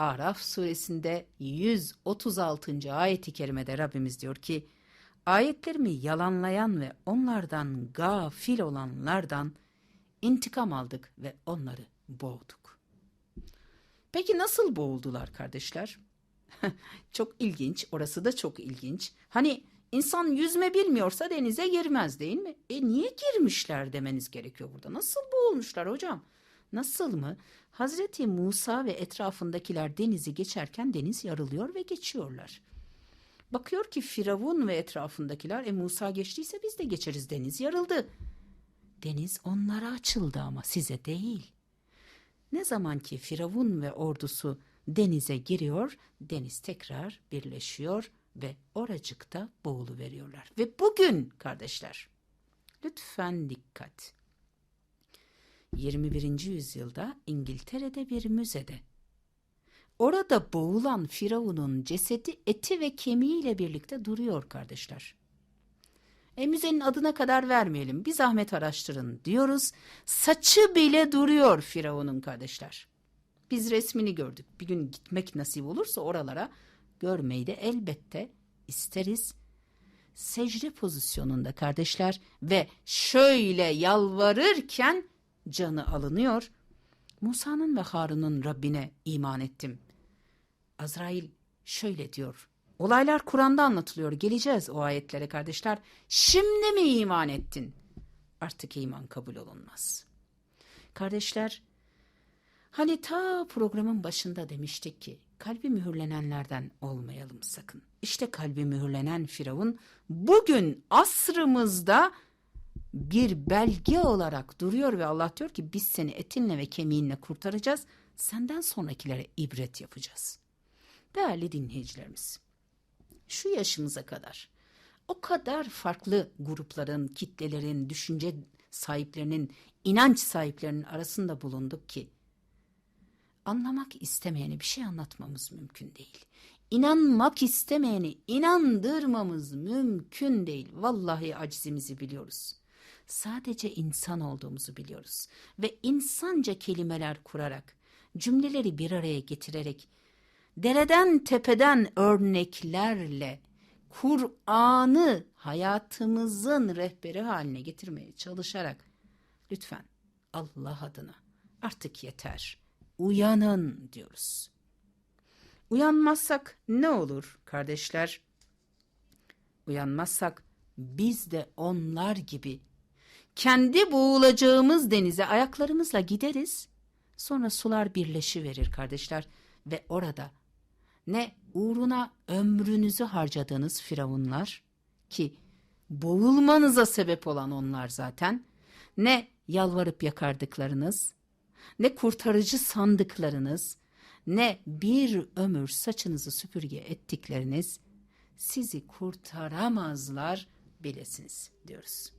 Araf suresinde 136. ayeti kerimede Rabbimiz diyor ki ayetlerimi yalanlayan ve onlardan gafil olanlardan intikam aldık ve onları boğduk. Peki nasıl boğuldular kardeşler? çok ilginç, orası da çok ilginç. Hani insan yüzme bilmiyorsa denize girmez değil mi? E niye girmişler demeniz gerekiyor burada. Nasıl boğulmuşlar hocam? Nasıl mı? Hazreti Musa ve etrafındakiler denizi geçerken deniz yarılıyor ve geçiyorlar. Bakıyor ki Firavun ve etrafındakiler e Musa geçtiyse biz de geçeriz deniz yarıldı. Deniz onlara açıldı ama size değil. Ne zaman ki Firavun ve ordusu denize giriyor, deniz tekrar birleşiyor ve oracıkta boğulu veriyorlar. Ve bugün kardeşler, lütfen dikkat. 21. yüzyılda İngiltere'de bir müzede orada boğulan Firavun'un cesedi eti ve kemiğiyle birlikte duruyor kardeşler. E müzenin adına kadar vermeyelim. Bir zahmet araştırın diyoruz. Saçı bile duruyor Firavun'un kardeşler. Biz resmini gördük. Bir gün gitmek nasip olursa oralara görmeyi de elbette isteriz. Secde pozisyonunda kardeşler ve şöyle yalvarırken canı alınıyor. Musa'nın ve Harun'un Rabbine iman ettim. Azrail şöyle diyor. Olaylar Kur'an'da anlatılıyor. Geleceğiz o ayetlere kardeşler. Şimdi mi iman ettin? Artık iman kabul olunmaz. Kardeşler, hani ta programın başında demiştik ki kalbi mühürlenenlerden olmayalım sakın. İşte kalbi mühürlenen Firavun bugün asrımızda bir belge olarak duruyor ve Allah diyor ki biz seni etinle ve kemiğinle kurtaracağız. Senden sonrakilere ibret yapacağız. Değerli dinleyicilerimiz, şu yaşımıza kadar o kadar farklı grupların, kitlelerin, düşünce sahiplerinin, inanç sahiplerinin arasında bulunduk ki anlamak istemeyeni bir şey anlatmamız mümkün değil. İnanmak istemeyeni inandırmamız mümkün değil. Vallahi acizimizi biliyoruz. Sadece insan olduğumuzu biliyoruz ve insanca kelimeler kurarak, cümleleri bir araya getirerek, dereden tepeden örneklerle Kur'an'ı hayatımızın rehberi haline getirmeye çalışarak lütfen Allah adına artık yeter. Uyanın diyoruz. Uyanmazsak ne olur kardeşler? Uyanmazsak biz de onlar gibi kendi boğulacağımız denize ayaklarımızla gideriz. Sonra sular birleşiverir kardeşler ve orada ne uğruna ömrünüzü harcadığınız firavunlar ki boğulmanıza sebep olan onlar zaten ne yalvarıp yakardıklarınız ne kurtarıcı sandıklarınız ne bir ömür saçınızı süpürge ettikleriniz sizi kurtaramazlar bilesiniz diyoruz.